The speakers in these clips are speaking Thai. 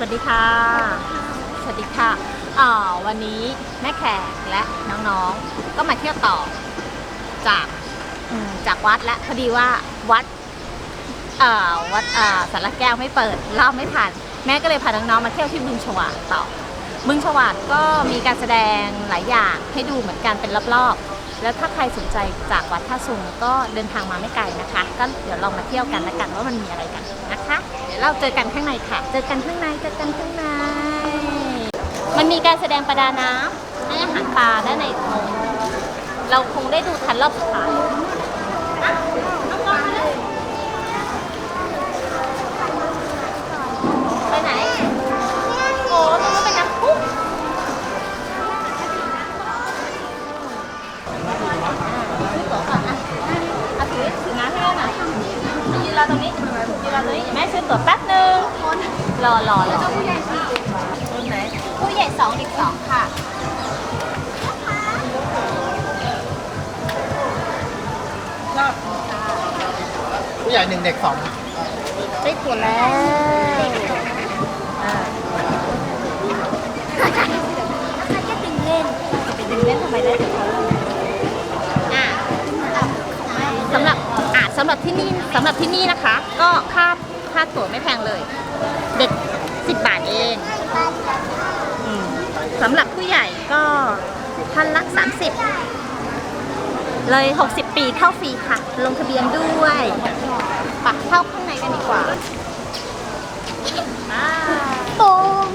วัสดีค่ะ สวัสดีค่ะอ่าวันนี้แม่แขกและน้องๆ ก็มาเที่ยวต่อจากอืมจากวัดและพอดีว่าวัดเอ่อวัดเอ่อสารแก้วไม่เปิดเล่าไม่ทัน แม่ก็เลยพาน้องๆมาเที่ยวที่บึงฉวากต่อ บึงฉวากก็มีการแสดงหลายอย่างให้ดูเหมือนกันเป็นรอบๆ แล้วถ้าใครสนใจจากวัดท่าซุงก็เดินทางมาไม่ไกลนะคะ ก็เดี๋ยวเรามาเที่ยวกันละกันว่ามันมีอะไรกันนะคะ เราเจอกันข้างในค่ะ เจอกันข้างใน เจอกันข้างใน มันมีการแสดงประดาน้ำให้อาหารปลาด้านในอุโรงเราคงได้ดูทันรอบสุดท้าย รอตรงนี้ยืนรอตรงนี้แม่ซื้อตั๋วแป๊บนึงรอรอแล้วผู้ใหญ่คนไหนผู้ใหญ่สองเด็กสองค่ะผู้ใหญ่หนึ่งเด็กสองได้ตั๋วแล้วอ่าใครจะดึงเล่นจะไปดึงเล่นทำไมได้ตั๋วอ่า สำหรับที่นี่สำหรับที่นี่นะคะ ก็ค่าค่าตั๋วไม่แพงเลย เด็ก10บาทเองอืมสำหรับผู้ใหญ่ก็ท่านละ30เลย 60 ปีเข้าฟรีค่ะ ลงทะเบียนด้วยปักเข้าข้างในกันดีกว่าอ่าโป่ง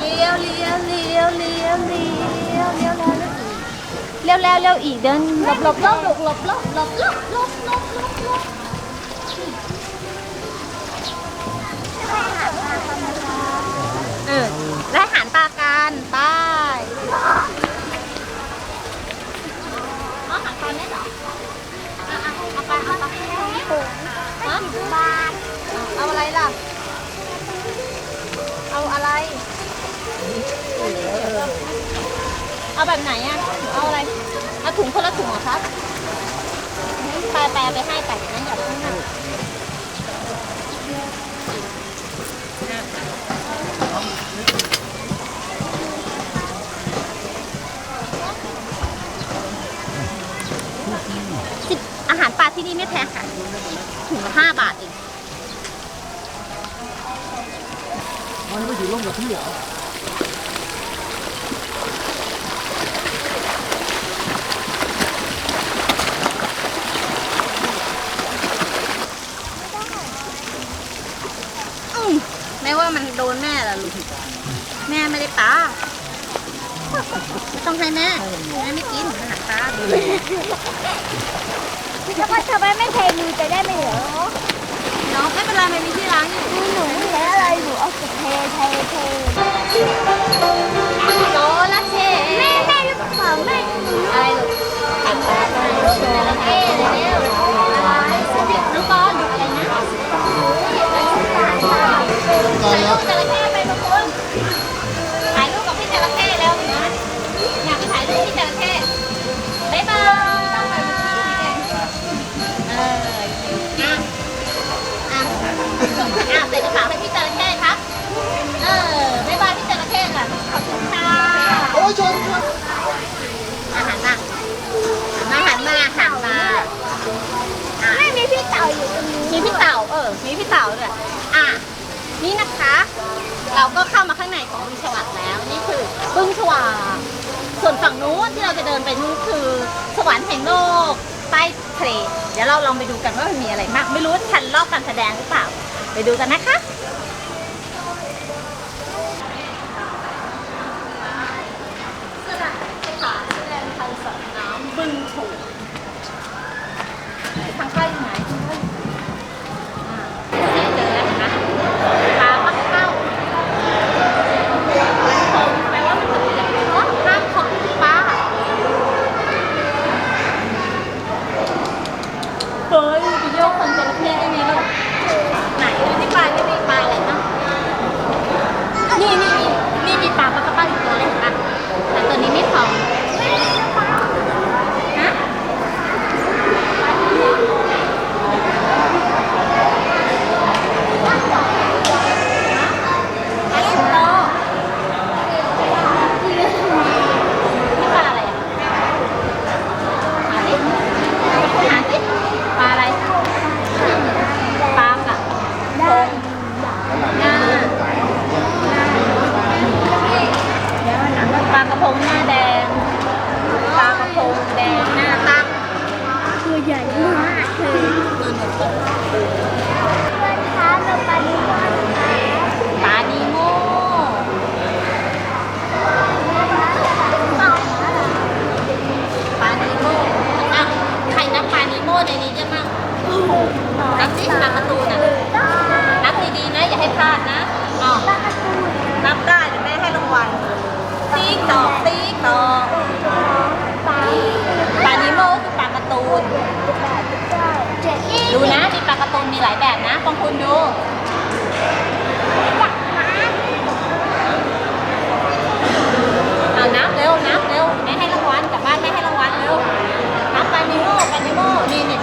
เลี้ยวเลี้ยวเลี้ยวเลี้ยวเลี้ยวเลี้ยว เลี้ยวแล้วเลี้วอีกเดินหลบหลบหลบหลบหลบหลบหลบหลบหลบหลบหลบหลบเออและอาหารปลากันไปเอาหารปลาเนี่ยเหรออะอะเอาไปเอาไปโป่งฮะบาทเอาอะไรล่ะ เอาอะไร เอาแบบไหนอะ เอาอะไรเอาถุงคนละถุงเหรอครับไปไปเอาไปให้ไปเดี๋ยวนั่นอย่าเพิ่งนะสิบอาหารปลาที่นี่ไม่แพงค่ะ ถุงละห้าบาทเองมันไม่ถือร่มกับพี่เหรอมไม่ว่ามันโดนแม่ละลูก แม่ไม่ได้ปลาไม่ต้องให้แม่แม่ไม่กินอาหารปลาดูเลยทำไมทำไมไม่เทมือจะได้ไม่เหรอน้องไม่เป็นไรมันมีที่ล้างอยู่หนูหนูใช้อะไรหนูเอาแต่เทเทเทโลละเชแม่แม่หรือเปล่าแม่อะไรลูกไข่ปลาไข่ลูกจระเข้เร็วอะไรน้อ นี่นะคะ เราก็เข้ามาข้างในของบึงฉวักแล้วนี่คือบึงฉวากส่วนฝั่งนู้นที่เราจะเดินไปนู้นคือ สวรรค์แห่งโลกใต้ทะเลเดี๋ยวเราลองไปดูกันว่ามันมีอะไรมาก ไม่รู้ทันรอบการแสดงหรือเปล่า ไปดูกันนะคะ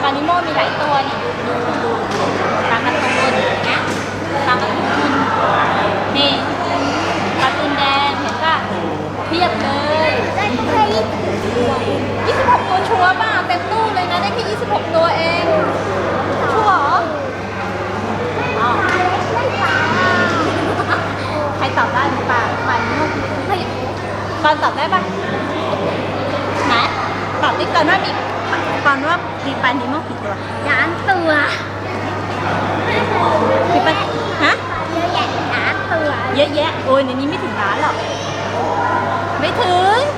านิโมมีหลายตัวนี่ดูดูดูปลากระตูนนะปลากระตูนนี่ปลาตูนแดงเห็นป่ะเพียบเลยได้แค่ยี่สิบหกตัวชัวร์ป่ะเต็มตู้เลยนะได้แค่ยี่สิบหกตัวเองชัวร์ใครตอบได้ปล่าปลนิโมไม่ตอนตอบได้ป่ะนะตอบดิตอนว่ามี นว่าปีปันนิโมกี่ตัวล้านตัวปีปันฮะเยอะแยะล้านตัว เยอะแยะ โอ้ยในนี้ไม่ถึงล้านหรอก ไม่ถึง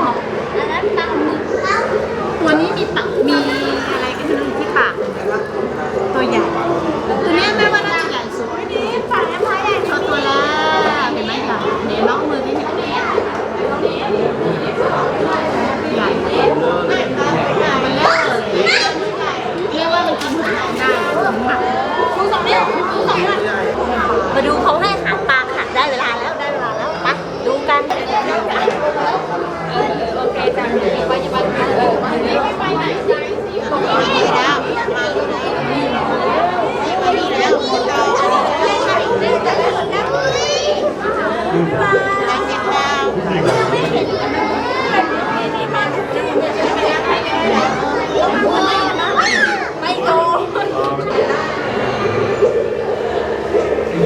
บอกอันนั้นปลาหมึกตัวนี้มีปักมี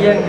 Yang.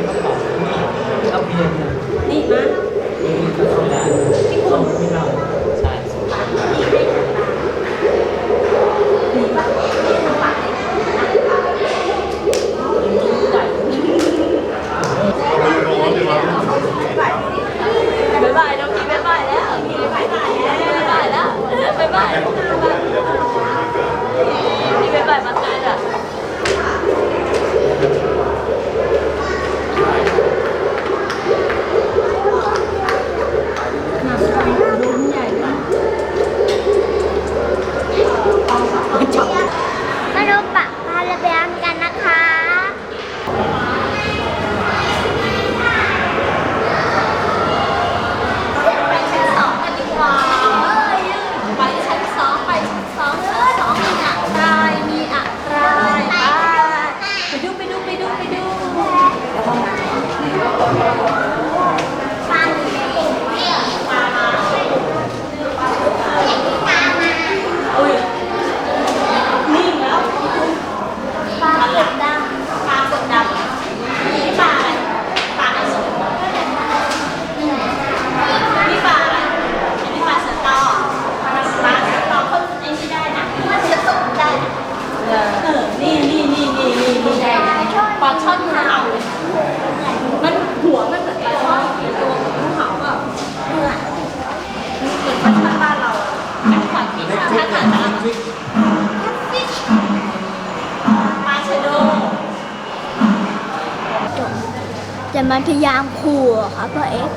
แต่มันพยายามขู่อะค่ะพ่อเอ็ก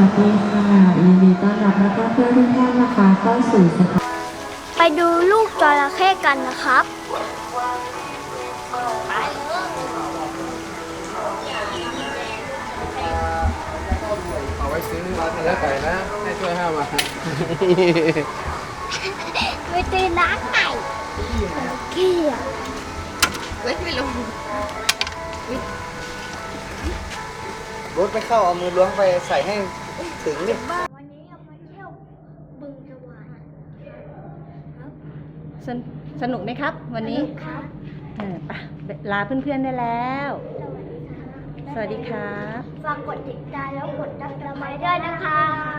วัสดีค่ะยินดีต้อนรับนักท่องเที่ยวทุกท่านนะคะเข้าสู่สถานไปดูลูกจระเข้กันนะครับเอาไว้ซื้อมาทะเลไก่นะให้ช่วยห้ามาไปตีน้ำไก่เกี่ยเว้ยไม่ลงรถไม่เข้าเอามือล้วงไปใส่ให้ ถึงดิวันนี้เรามาเที่ยวบึงสวรรค์ครับสนสนุกไหมครับ วันนี้ครับเออไปลาเพื่อนๆได้แล้ว สวัสดีครับสวัสดีครับฝากกดติดตามแล้วกดติดตามไว้ด้วยนะคะ